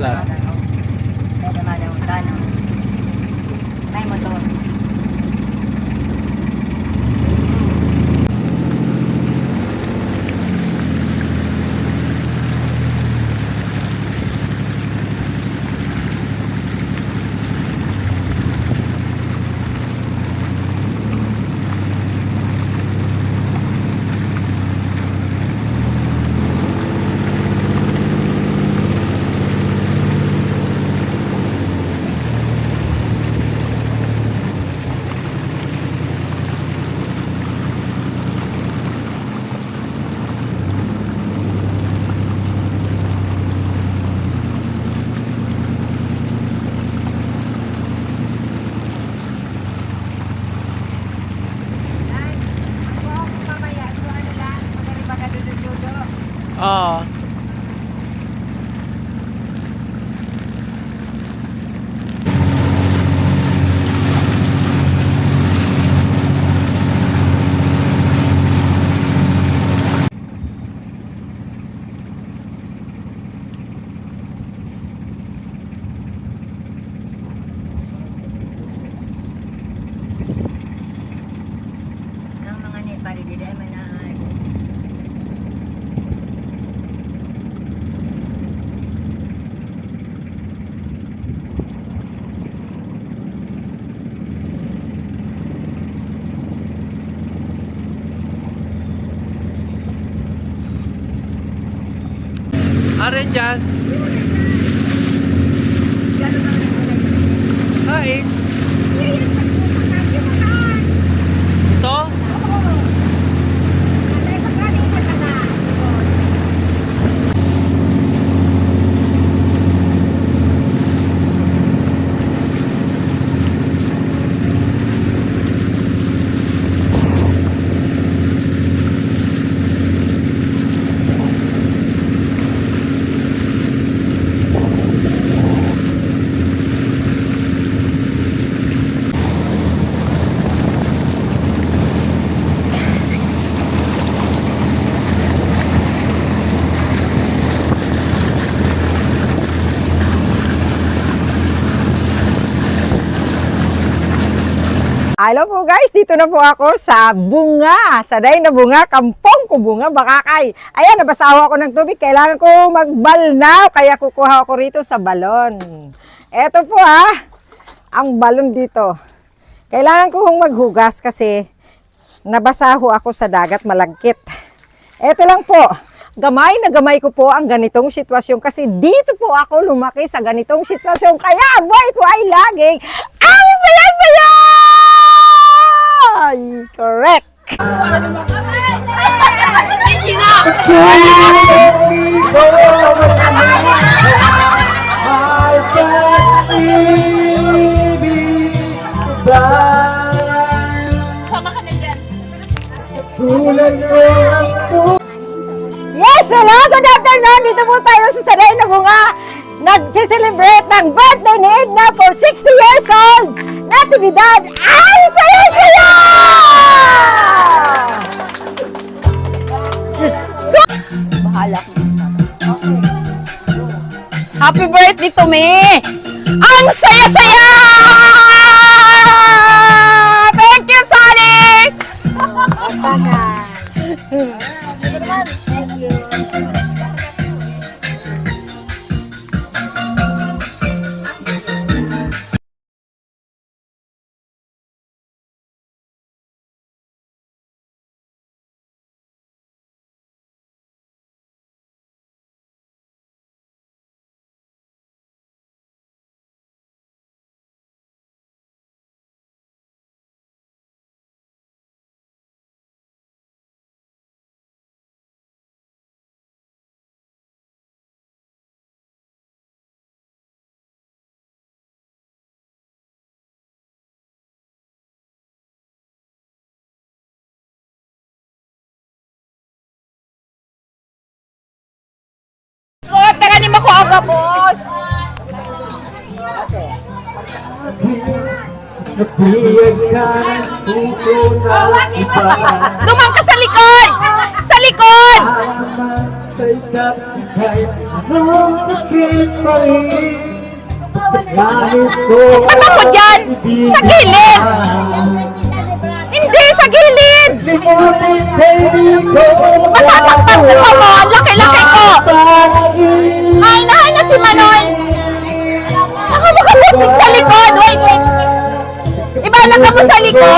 ได้มาได้นะได้มดตัว Ang Arin dyan. Hain. Hello po guys, dito na po ako sa bunga, sa day na bunga, kampong ko bunga, bakakay. Ayan, nabasaho ako ng tubig, kailangan ko magbalnaw, kaya kukuha ako rito sa balon. Eto po ha, ang balon dito. Kailangan ko hong maghugas kasi nabasaho ako sa dagat malagkit. Eto lang po, gamay na gamay ko po ang ganitong sitwasyon kasi dito po ako lumaki sa ganitong sitwasyon. Kaya buhay ko ay laging ang saya-saya! Ay, correct! Yes, hello! Good afternoon! Dito po tayo sa Saray na Bunga. Nag-celebrate ng birthday ni Edna for 60 years old. Natividad! Ay, saya-saya! Ko! Bahala ko sa Happy birthday to me! Ang saya-saya! ako aga, boss. Lumang ka sa likod! Sa likod! Ano ko dyan? Sa gilid! Hindi, sa gilid! Matatapas na mo! Sa likod, wait, wait. Iba na ka mo sa likod.